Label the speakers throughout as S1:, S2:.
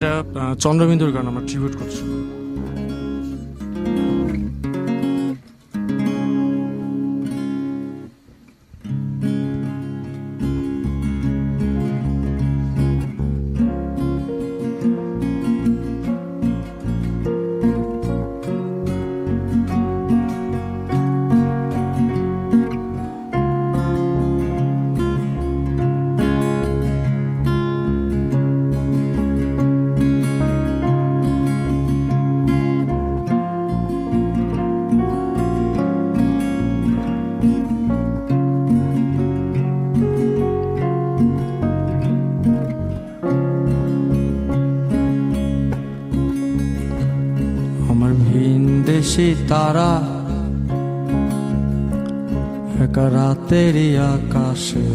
S1: এটা চন্দ্রবিন্দুর গান আমরা ট্রিবিউট করছি। দেশি তারা। একা রাতেরই আকাশে।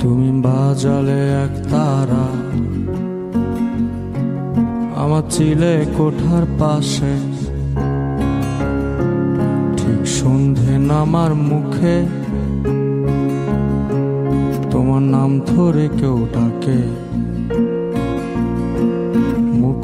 S1: তুমি বাজালে এক তারা। আমার চিলে কোঠার পাশে। ঠিক সন্ধে নামার মুখে। তোমার নাম ধরে কেউ ডাকে।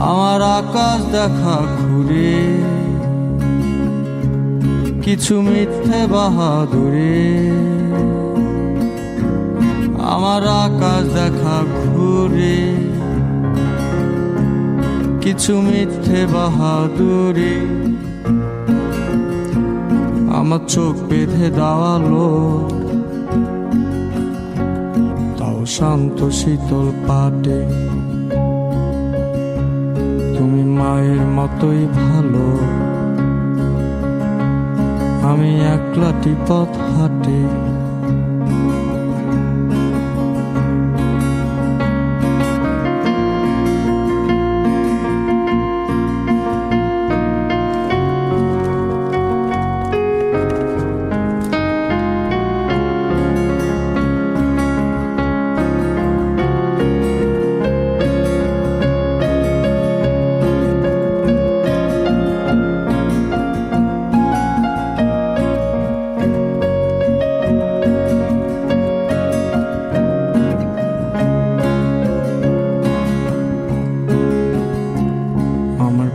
S1: আমার আকাশ দেখা ঘুরে কিছু মিথ্যে বাহাদুরে। আমার আকাশ দেখা ঘুরে। কিছু মিথ্যে বাহাদুরে। আমার চোখ বেঁধে দাওয়ালো তাও শান্ত শীতল পাটে। মায়ের মতোই ভালো। আমি একলাটি পথ হাঁটে।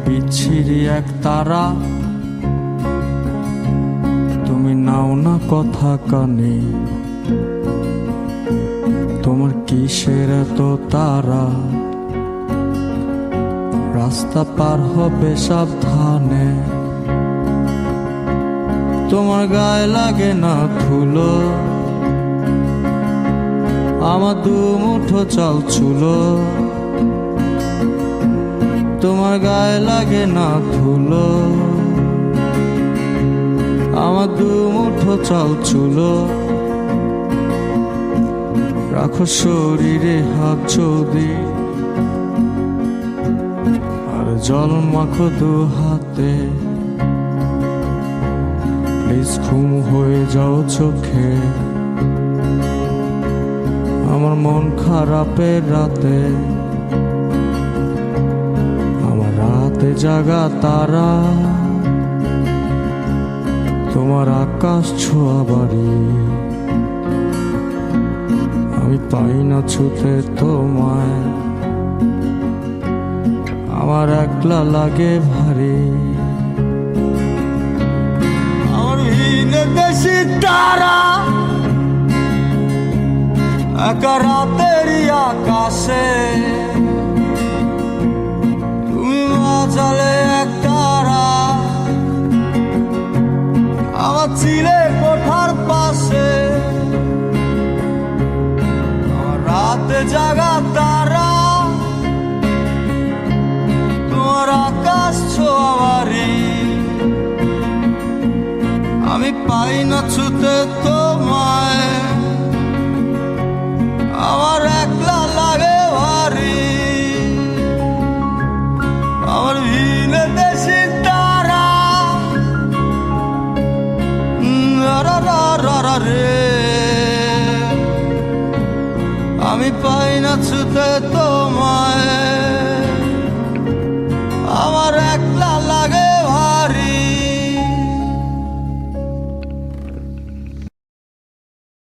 S1: বিচ্ছিরি এক তারা। তুমি নাও না কথা কানে। তোমার কিসের তো তারা? রাস্তা পার হবে সাবধানে। তোমার গায়ে লাগে না ধুলো। আমার দু মুঠো চাল চুলো। তোমার গায়ে লাগে না ধুলো। আমার দু মুঠো চাল চুলো। রাখো শরীরে হাত চৌদি আর জল মাখো দু হাতে। প্লিজ ঘুম হয়ে যাও চোখে। আমার মন খারাপের রাতে। রাতে জাগা তারা। তোমার আকাশ ছোঁয়া বাড়ি। আমি পাই না ছুতে তোমায়। আমার একলা লাগে ভারী। দেশি তারা। একা রাতেরই আকাশে। চিলে কোঠার পাশে। রাত জাগা তারা। তোমার আকাশ ছোয়ারি আমি পাই না ছুতে তোমায়
S2: তোমারে আমি পাই না ছুতে তোমায়।